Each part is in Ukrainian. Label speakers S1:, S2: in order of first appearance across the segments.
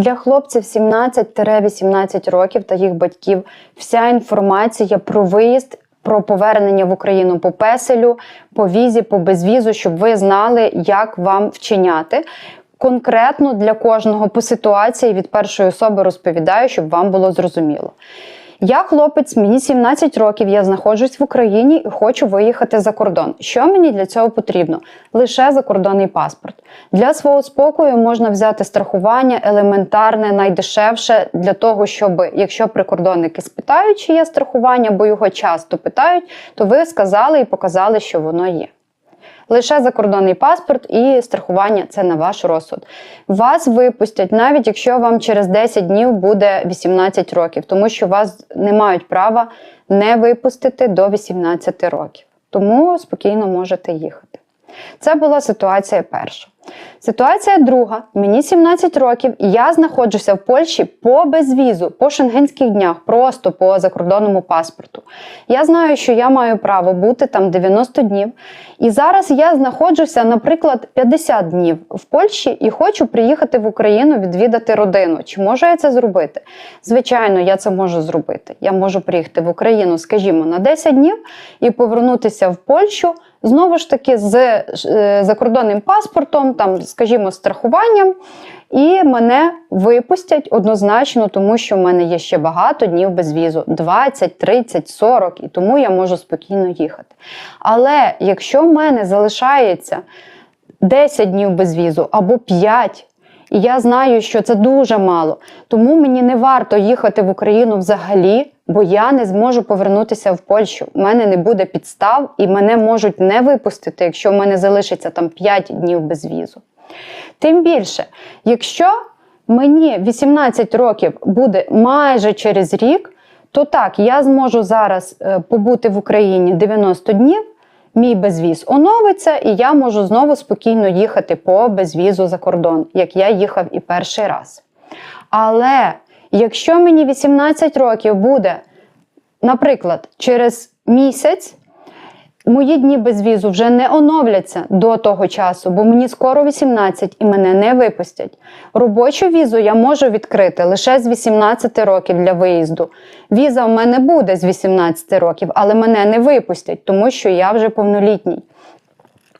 S1: Для хлопців 17-18 років та їх батьків вся інформація про виїзд, про повернення в Україну по песелю, по візі, по безвізу, щоб ви знали, як вам вчиняти. Конкретно для кожного по ситуації від першої особи розповідаю, щоб вам було зрозуміло. Я хлопець, мені 17 років, я знаходжусь в Україні і хочу виїхати за кордон. Що мені для цього потрібно? Лише закордонний паспорт. Для свого спокою можна взяти страхування елементарне, найдешевше для того, щоб, якщо прикордонники спитають, чи є страхування, бо його часто питають, то ви сказали і показали, що воно є. Лише закордонний паспорт і страхування це на ваш розсуд. Вас випустять, навіть якщо вам через 10 днів буде 18 років, тому що вас не мають права не випустити до 18 років. Тому спокійно можете їхати. Це була ситуація перша. Ситуація друга. Мені 17 років, і я знаходжуся в Польщі по безвізу, по шенгенських днях, просто по закордонному паспорту. Я знаю, що я маю право бути там 90 днів. І зараз я знаходжуся, наприклад, 50 днів в Польщі і хочу приїхати в Україну відвідати родину. Чи можу я це зробити? Звичайно, я це можу зробити. Я можу приїхати в Україну, скажімо, на 10 днів і повернутися в Польщу. Знову ж таки, з е, закордонним паспортом, там, скажімо, страхуванням, і мене випустять однозначно, тому що в мене є ще багато днів без візу. 20, 30, 40, і тому я можу спокійно їхати. Але якщо в мене залишається 10 днів без візу або 5, і я знаю, що це дуже мало, тому мені не варто їхати в Україну взагалі бо я не зможу повернутися в Польщу. У мене не буде підстав і мене можуть не випустити, якщо в мене залишиться там 5 днів без візу. Тим більше, якщо мені 18 років буде майже через рік, то так, я зможу зараз е, побути в Україні 90 днів. Мій безвіз оновиться, і я можу знову спокійно їхати по безвізу за кордон, як я їхав і перший раз. Але Якщо мені 18 років буде, наприклад, через місяць, мої дні без візу вже не оновляться до того часу, бо мені скоро 18 і мене не випустять. Робочу візу я можу відкрити лише з 18 років для виїзду. Віза в мене буде з 18 років, але мене не випустять, тому що я вже повнолітній.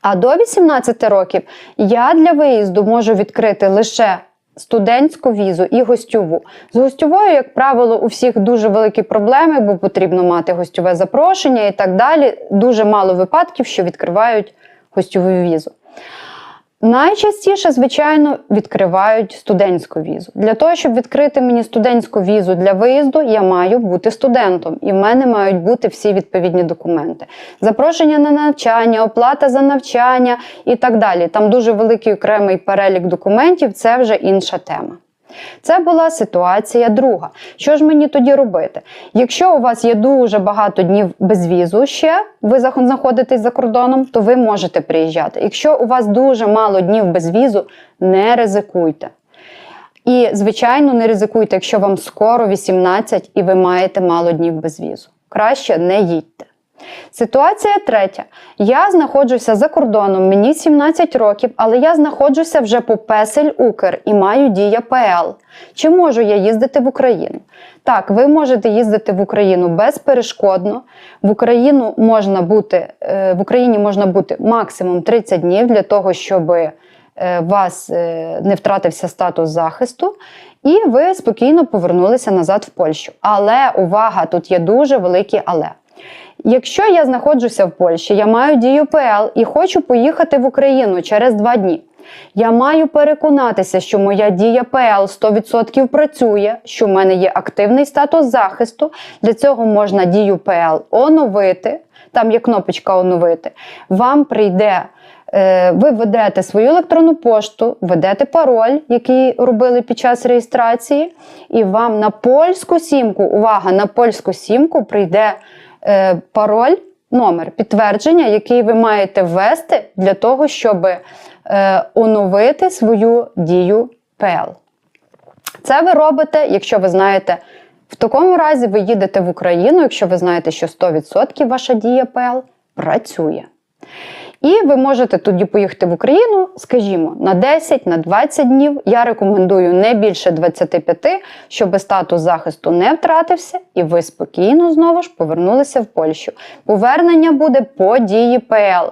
S1: А до 18 років я для виїзду можу відкрити лише студентську візу і гостьову. З гостьовою, як правило, у всіх дуже великі проблеми, бо потрібно мати гостьове запрошення і так далі. Дуже мало випадків, що відкривають гостьову візу. Найчастіше, звичайно, відкривають студентську візу. Для того, щоб відкрити мені студентську візу для виїзду, я маю бути студентом, і в мене мають бути всі відповідні документи. Запрошення на навчання, оплата за навчання і так далі. Там дуже великий окремий перелік документів, це вже інша тема. Це була ситуація друга. Що ж мені тоді робити? Якщо у вас є дуже багато днів без візу ще, ви знаходитесь за кордоном, то ви можете приїжджати. Якщо у вас дуже мало днів без візу, не ризикуйте. І, звичайно, не ризикуйте, якщо вам скоро 18 і ви маєте мало днів без візу. Краще не їдьте. Ситуація третя. Я знаходжуся за кордоном, мені 17 років, але я знаходжуся вже по Песель Укр і маю дія ПЛ. Чи можу я їздити в Україну? Так, ви можете їздити в Україну безперешкодно. В Україну можна бути, е, в Україні можна бути максимум 30 днів для того, щоб е, вас е, не втратився статус захисту, і ви спокійно повернулися назад в Польщу. Але увага, тут є дуже велике але. Якщо я знаходжуся в Польщі, я маю дію ПЛ і хочу поїхати в Україну через два дні. Я маю переконатися, що моя дія ПЛ 100% працює, що в мене є активний статус захисту. Для цього можна дію ПЛ оновити. Там є кнопочка оновити. Вам прийде, е, ви ведете свою електронну пошту, ведете пароль, який робили під час реєстрації, і вам на польську сімку, увага, на польську сімку прийде. Е, пароль, номер підтвердження, який ви маєте ввести для того, щоб е, оновити свою дію ПЛ. Це ви робите, якщо ви знаєте, в такому разі ви їдете в Україну, якщо ви знаєте, що 100% ваша дія ПЛ працює. І ви можете тоді поїхати в Україну, скажімо, на 10, на 20 днів. Я рекомендую не більше 25, щоб статус захисту не втратився, і ви спокійно знову ж повернулися в Польщу. Повернення буде по дії ПЛ.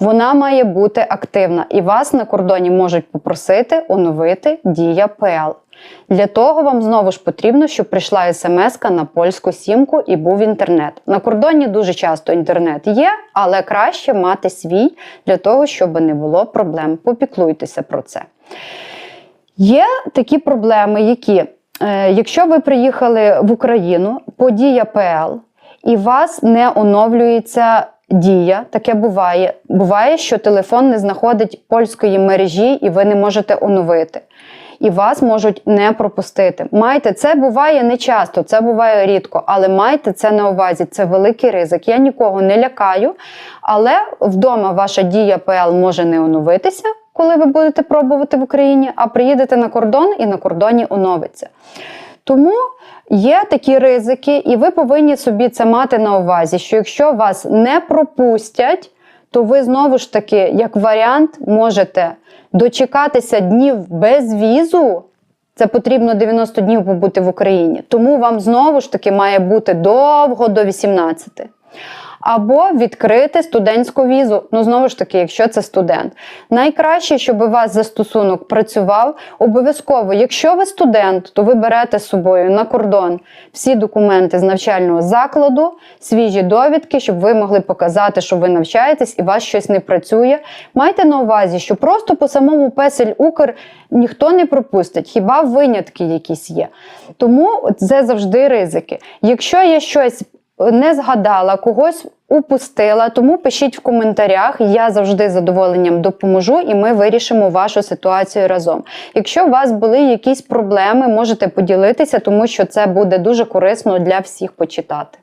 S1: Вона має бути активна, і вас на кордоні можуть попросити оновити дія ПЛ. Для того вам знову ж потрібно, щоб прийшла смс на польську сімку і був інтернет. На кордоні дуже часто інтернет є, але краще мати свій для того, щоб не було проблем. Попіклуйтеся про це. Є такі проблеми, які, е, якщо ви приїхали в Україну по дія ПЛ і вас не оновлюється дія, таке буває. Буває, що телефон не знаходить польської мережі і ви не можете оновити. І вас можуть не пропустити. Майте це буває не часто, це буває рідко, але майте це на увазі. Це великий ризик. Я нікого не лякаю, але вдома ваша дія ПЛ може не оновитися, коли ви будете пробувати в Україні, а приїдете на кордон і на кордоні оновиться. Тому є такі ризики, і ви повинні собі це мати на увазі, що якщо вас не пропустять, то ви знову ж таки, як варіант, можете дочекатися днів без візу. Це потрібно 90 днів побути в Україні. Тому вам знову ж таки має бути довго до 18. Або відкрити студентську візу. Ну, знову ж таки, якщо це студент. Найкраще, щоб у вас застосунок працював. Обов'язково, якщо ви студент, то ви берете з собою на кордон всі документи з навчального закладу, свіжі довідки, щоб ви могли показати, що ви навчаєтесь і вас щось не працює. Майте на увазі, що просто по самому песель Укр ніхто не пропустить, хіба винятки якісь є. Тому це завжди ризики. Якщо є щось не згадала, когось упустила, тому пишіть в коментарях. Я завжди з задоволенням допоможу, і ми вирішимо вашу ситуацію разом. Якщо у вас були якісь проблеми, можете поділитися, тому що це буде дуже корисно для всіх почитати.